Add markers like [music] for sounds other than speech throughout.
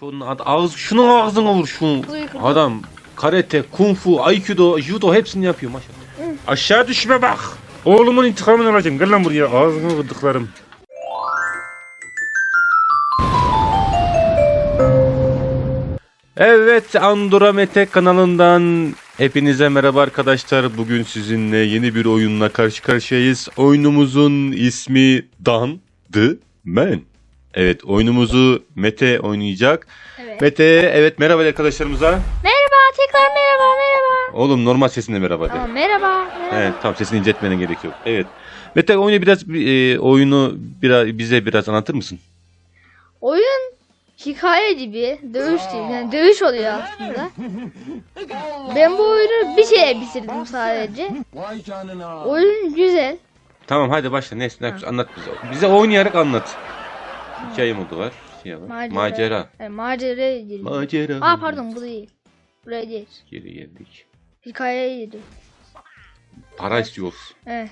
Şunun ad- ağız şunun ağzına vur şunu. Adam karate, kung fu, aikido, judo hepsini yapıyor maşallah. Aşağı düşme bak. Oğlumun intikamını alacağım. Gel lan buraya. Ağzını kırdıklarım. Evet Andromete kanalından hepinize merhaba arkadaşlar. Bugün sizinle yeni bir oyunla karşı karşıyayız. Oyunumuzun ismi Dan The Man. Evet oyunumuzu Mete oynayacak. Evet. Mete evet merhaba arkadaşlarımıza. Merhaba tekrar merhaba merhaba. Oğlum normal sesinle merhaba de. Tamam merhaba. merhaba. Evet tamam sesini inceltmene gerek yok. Evet. Mete oyunu biraz e, oyunu biraz bize biraz anlatır mısın? Oyun hikaye gibi, dövüş değil. Yani dövüş oluyor aslında. Ben bu oyunu bir şeye bitirdim sadece. Oyun güzel. Tamam hadi başla. Neyse ne yapıyorsun? anlat bize. Bize oynayarak anlat. Hikaye modu var. Şey var. Macera. Macera. Yani maceraya girdim. Macera. Aa pardon bu değil. Buraya değil. Geri geldik. Hikayeye girdim. Para istiyoruz. Evet.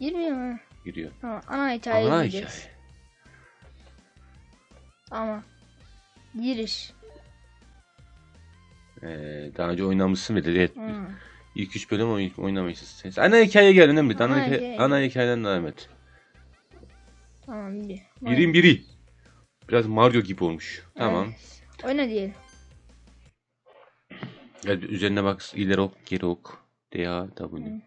Girmiyor mu? Giriyor. Tamam ana hikayeye Ana gireceğiz. hikaye. Ama. Giriş. Ee, daha önce oynamışsın ve de Hmm. ilk üç bölüm oyn oynamışsın. Sen. Ana hikayeye gel önemli. Ana, Ana hikaye, hikaye. ana hikayeden devam et. Tamam bir. Birin biri. Biraz Mario gibi olmuş. Tamam. Evet. Oyna diyelim. Gel bir üzerine bak ileri ok geri ok. DA W.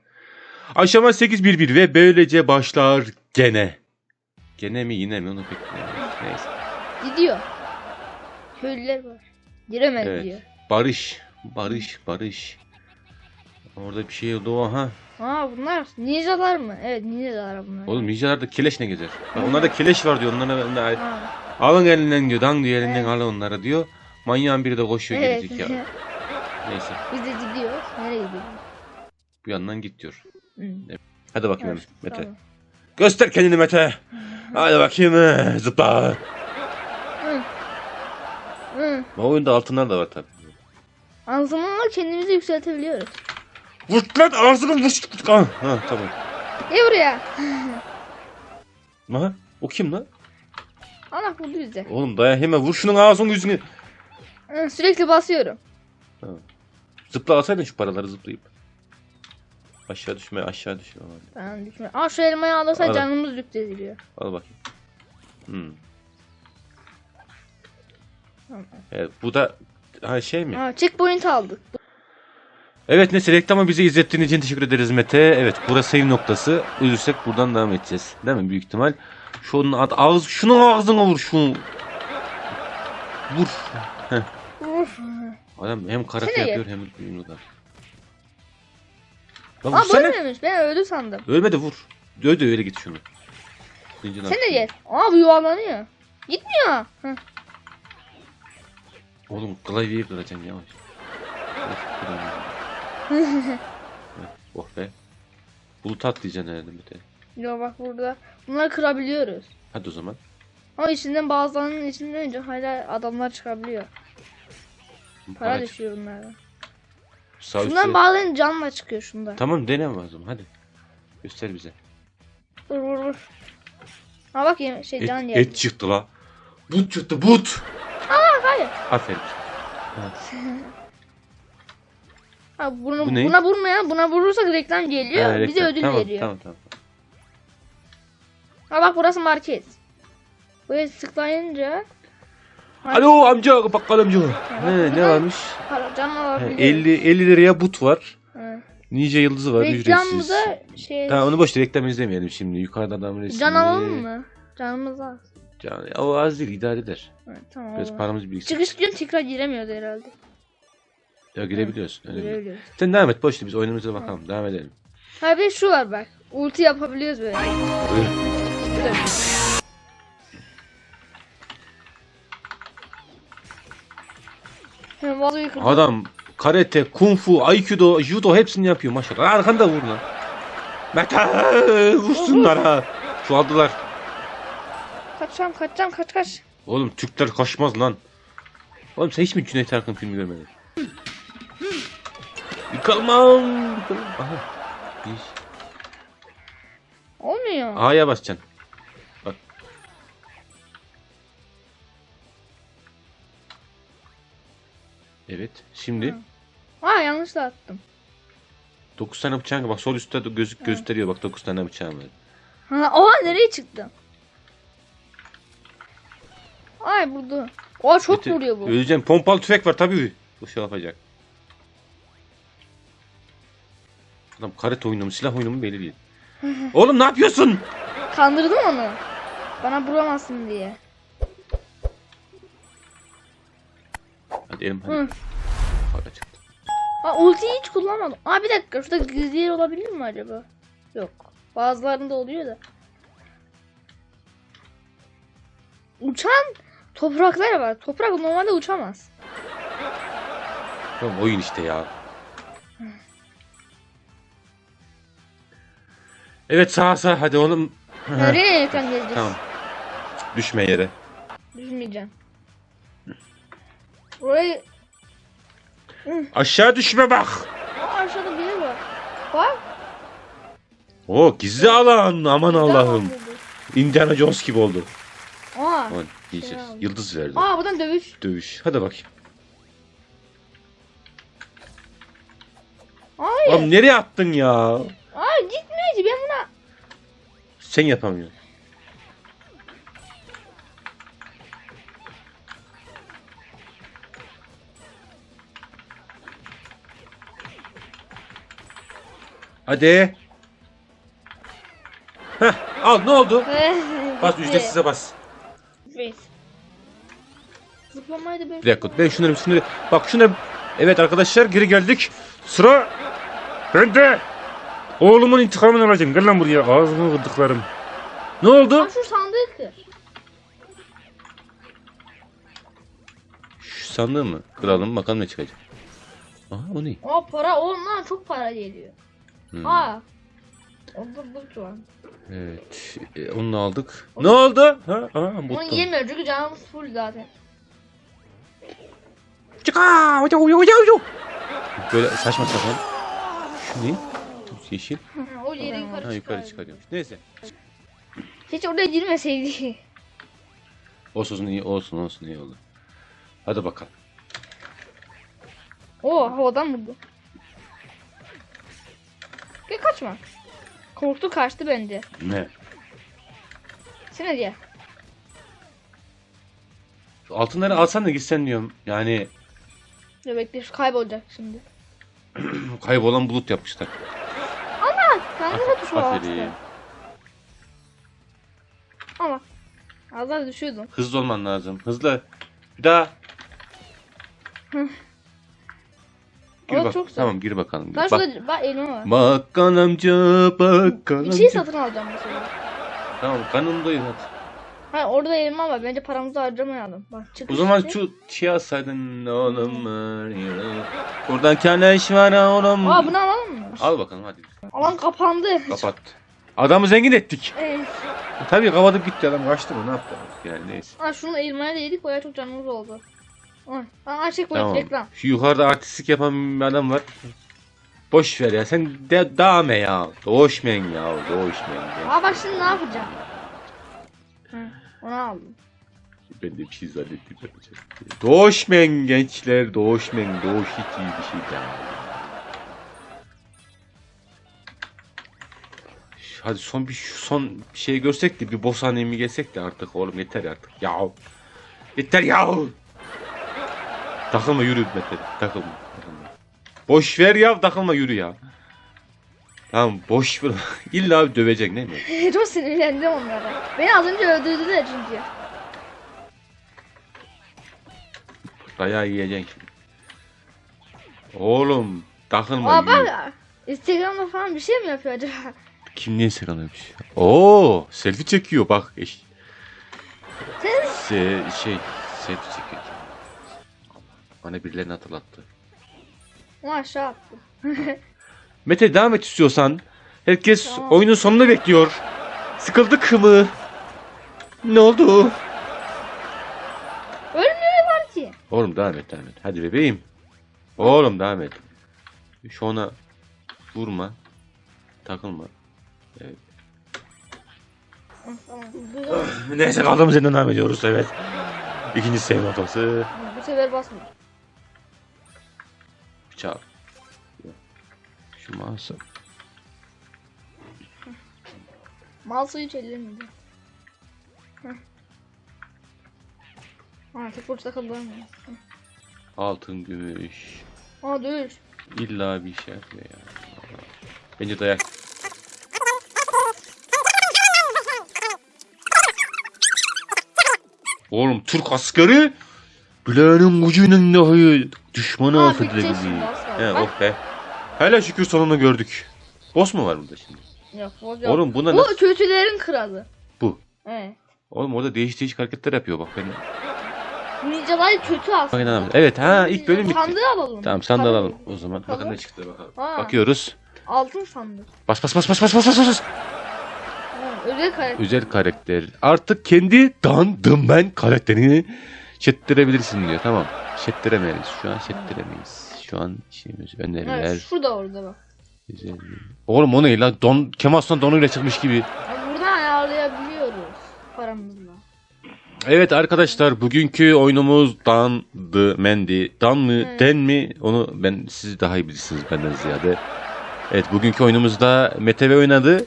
Aşama 8-1-1 ve böylece başlar gene. Gene mi yine mi onu pek. Neyse. Gidiyor. Köylüler var. Giremez Evet. diyor. Barış. Barış. Barış. Orada bir şey oldu aha. Aa bunlar ninjalar mı? Evet ninjalar bunlar. Oğlum ninjalarda keleş ne gezer? Bak onlarda keleş var diyor. Onlara onlar- Aa, alın elinden diyor. Dan diyor elinden Evet. alın onları diyor. Manyağın biri de koşuyor evet. gelecek ya. [laughs] Neyse. Biz de gidiyoruz. Nereye gidiyoruz? Bu yandan git diyor. Hı. Hadi bakayım Evet, Mete. tamam. Göster kendini Mete. Hadi bakayım. Zıpla. Hı. Bu oyunda altınlar da var tabii. Anzımınla kendimizi yükseltebiliyoruz. Vur lan ağzını vur. Ah, ha, tamam. Gel buraya. Aha, o kim lan? Allah vurdu bize. Oğlum daya hemen vur şunun ağzını yüzünü. Hı, Sürekli basıyorum. Zıpla alsaydın şu paraları zıplayıp. Aşağı düşme aşağı düşme. Tamam düşme. Aa şu elmayı alırsa Al. canımız yükseliliyor. Al bakayım. Hmm. Tamam. Evet, bu da ha şey mi? Aa checkpoint aldık. Evet neyse reklamı bize izlettiğin için teşekkür ederiz Mete. Evet burası save noktası. Ölürsek buradan devam edeceğiz. Değil mi büyük ihtimal? Şunun ad, ağız, şunun ağzına vur şunu. Vur. Heh. Adam hem karate Sene yapıyor hem yumruklar. Lan Aa vursana. bölmemiş. Ben öldü sandım. Ölme de vur. Döv de öyle git şunu. Zincirin Sen de gel. Aa bu yuvarlanıyor. Gitmiyor. Hı. Oğlum klavyeyi kıracaksın yavaş. [laughs] oh be. Bulut atlayacaksın herhalde Mete. Yo bak burada. Bunları kırabiliyoruz. Hadi o zaman. Ama içinden bazılarının içinden önce hala adamlar çıkabiliyor. Para Para düşüyor bunlardan. Sağ Şundan bazılarının canla çıkıyor şundan. Tamam deneme o zaman hadi. Göster bize. Vur vur vur. Ha bak yeme- şey Et, can et geldi. çıktı la. But çıktı but. hayır. Aferin. Ha, [laughs] bunu, Bu ne? buna vurmayan buna vurursak reklam geliyor. Ha, bize reklam. ödül tamam, veriyor. Tamam tamam. Ha bak burası market. Tıklayınca Market. Alo amca bakkal amca. He, ne varmış? para, can He, alabiliyoruz. 50 50 liraya but var. Hı. Ninja yıldızı var Reklamda ücretsiz. şey Tamam onu boş ver, reklam izlemeyelim şimdi. Yukarıda adam resmi. can alalım mı? Canımız az. Can, o az değil idare eder. Evet, tamam. Biraz paramız biriksin. Çıkış gün tekrar giremiyoruz herhalde. Ya girebiliyorsun. Öyle mi? Girebiliyoruz. Sen devam et boş ver biz oyunumuza bakalım. Devam edelim. Ha bir de şu var bak. Ulti yapabiliyoruz böyle. Buyur. Hem vazoyu kırdım. Adam karate, kung fu, aikido, judo hepsini yapıyor maşallah. Arkanda vur lan. Mete vursunlar ha. Çoğaldılar. Kaçacağım kaçacağım kaç kaç. Oğlum Türkler kaçmaz lan. Oğlum sen hiç mi Cüneyt Arkın filmi görmedin? Yıkılmam. Yıkılmam. Aha. Bir. Olmuyor. A'ya basacaksın. Bak. Evet. Şimdi. Hı. Aa yanlışla attım. 9 tane bıçağın bak sol üstte gözük Hı. gösteriyor bak 9 tane bıçağın var. Ha, oha nereye çıktın? Ay burada. Oha çok Evet, vuruyor bu. Öleceğim. Pompalı tüfek var tabii. Bu şey yapacak. Adam karet oyunu mu silah oyunu mu belli değil. [laughs] Oğlum ne yapıyorsun? Kandırdım onu. Bana vuramazsın diye. Hadi elim hadi. Hı. Para çıktı. Ha ultiyi hiç kullanmadım. Aa bir dakika şurada gizli yer olabilir mi acaba? Yok. Bazılarında oluyor da. Uçan topraklar var. Toprak normalde uçamaz. Oğlum oyun işte ya. Evet sağ sağ hadi oğlum. Nereye ekran geleceğiz? Tamam. Düşme yere. Düşmeyeceğim. Burayı... Aşağı düşme bak. Aa, aşağıda biri var. Bak. O gizli alan aman Allah'ım. Indiana Jones gibi oldu. Aa. Aman yiyeceğiz. aldım. Yıldız verdi. Aa buradan dövüş. Dövüş. Hadi bakayım. Hayır. Oğlum nereye attın ya? Sen yapamıyorsun. Hadi. Heh, al ne oldu? [laughs] Bas ücretsize bas. Zıplamayı da böyle. Bir dakika ben şunları şunları bak şunları evet arkadaşlar geri geldik. Sıra bende. Oğlumun intikamını alacağım. Gel lan buraya ağzını kırdıklarım. Ne oldu? Aa şu sandığı kır. Şu sandığı mı? Kıralım bakalım ne çıkacak. Aha o ne? Aa para oğlum lan çok para geliyor. Hmm. Aa. Orada bu var. Evet. e, onu aldık. Ne oldu? Ha, ha, Onu yemiyor çünkü canımız full zaten. Çıka! Ucu, ucu. Böyle saçma sapan. Şu ne? Yeşil. o yeri yukarı Ha yukarı çıkarıyormuş. Neyse. Hiç oraya girmeseydi. Olsun iyi olsun olsun iyi oldu. Hadi bakalım. Oo havadan vurdu. Gel kaçma. Korktu kaçtı bence. Ne? Sen ne diye? Şu altınları alsan da gitsen diyorum. Yani bekle şu kaybolacak şimdi. [clears throat] kaybolan bulut yapmışlar. Tuş var Aferin. Ama. Az daha düşüyordum. Hızlı olman lazım. Hızlı. Bir daha. Gir O bak. çok zor. Tamam gir bakalım. Ben Bak. şurada bak elma var. Bakkal amca bakkal Bir amca. şey satın alacağım mesela. Tamam kanım doyur hadi. Hayır orada elma var. Bence paramızı harcamayalım. Bak çık O zaman şu şey alsaydın oğlum. Buradan keleş var oğlum. Aa bunu alalım Al bakalım hadi. Alan kapandı. Kapat. Adamı zengin ettik. Evet. Tabii kapatıp gitti adam kaçtı mı ne yaptı artık yani neyse. Aa şunu elmaya da yedik bayağı çok canımız oldu. Ay. Aa açık koy Tamam. reklam. Şu yukarıda artistlik yapan bir adam var. Boş ver ya sen de devam et ya. Doğuşmen ya doğuşmen. Aa bak şimdi ne yapacağım? Hı, onu aldım. Ben de bir şey zannettim. Doğuşmen gençler doğuşmen doğuş hiç iyi bir şey değil. Hadi son bir son bir şey görsek de bir boss mi gelsek de artık oğlum yeter artık. Ya. Yeter ya. Takılma yürü Mete. Takılma. takılma. Boş ver ya takılma yürü ya. Tamam boş ver. [laughs] İlla bir dövecek değil [laughs] mi? çok sinirlendim onlara. Beni az önce öldürdüler çünkü. Dayağı yiyeceksin şimdi. Oğlum takılma Aa yürü. bak Instagram'da falan bir şey mi yapıyor acaba? Kim niye selamlamış? Oo, selfie çekiyor bak. Eş. Se şey, selfie çekiyor. Bana birilerini hatırlattı. Onu aşağı attı. Mete devam et istiyorsan. Herkes Tamam. oyunun sonunu bekliyor. Sıkıldık mı? Ne oldu? Ölmüyorlar ki. Oğlum devam et devam et. Hadi bebeğim. Oğlum devam et. Şu ona vurma. Takılma. Bu, [laughs] Neyse kaldığımız yerden devam ediyoruz evet. İkinci sevme hatası. bu sefer basmıyor. çal. Şu mouse'u. Mouse'u hiç ellemedi. Burçta kalıyor mu? Altın, gümüş. Aa dövüş. İlla bir şey yapıyor ya. Bence dayak. Oğlum Türk askeri Bilal'in gücüyle dahi düşmanı affedilebilir. He oh be. Hele şükür sonunu gördük. Boss mu var burada şimdi? Yok. Oğlum buna Bu nasıl? kötülerin kralı. Bu. Evet. Oğlum orada değişik değişik hareketler yapıyor bak ben. Ninjalar kötü aslında. Evet ha ilk bölüm bitti. Sandığı alalım. Tamam sandığı alalım o zaman. Bakın ne çıktı bakalım. Ha. Bakıyoruz. Altın sandık. Bas bas bas bas bas bas bas bas. Ha, özel karakter. Özel karakter. Artık kendi dandım ben karakterini şettirebilirsin diyor. Tamam. Şettiremeyiz. Şu an şettiremeyiz. Şu an işimiz öneriler. Evet, şurada orada bak. güzel. Oğlum o ne lan? Don, Kemal Sunal donuyla çıkmış gibi. Ya Buradan ayarlayabiliyoruz paramızla. Evet arkadaşlar bugünkü oyunumuz Dan the Mandy. Dan mı Evet. Den mi onu ben siz daha iyi bilirsiniz benden ziyade. Evet bugünkü oyunumuzda Mete ve oynadı.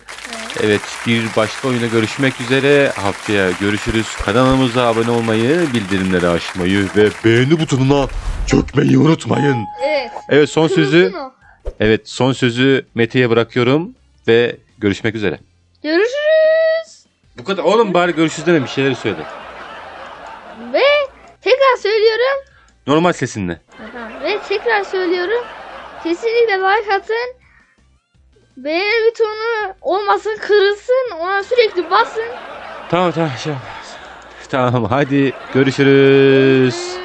Evet. Bir başka oyuna görüşmek üzere. Haftaya görüşürüz. Kanalımıza abone olmayı, bildirimleri açmayı ve beğeni butonuna çökmeyi unutmayın. Evet. Evet son sözü Kırılsın o. evet son sözü Mete'ye bırakıyorum ve görüşmek üzere. Görüşürüz. Bu kadar. Oğlum bari görüşürüz deme bir şeyler söyle. Ve tekrar söylüyorum. Normal sesinle. Ve tekrar söylüyorum. Kesinlikle like atın. Beğeni butonu olmasın kırılsın. Ona sürekli basın. Tamam tamam şey yap. Tamam hadi görüşürüz.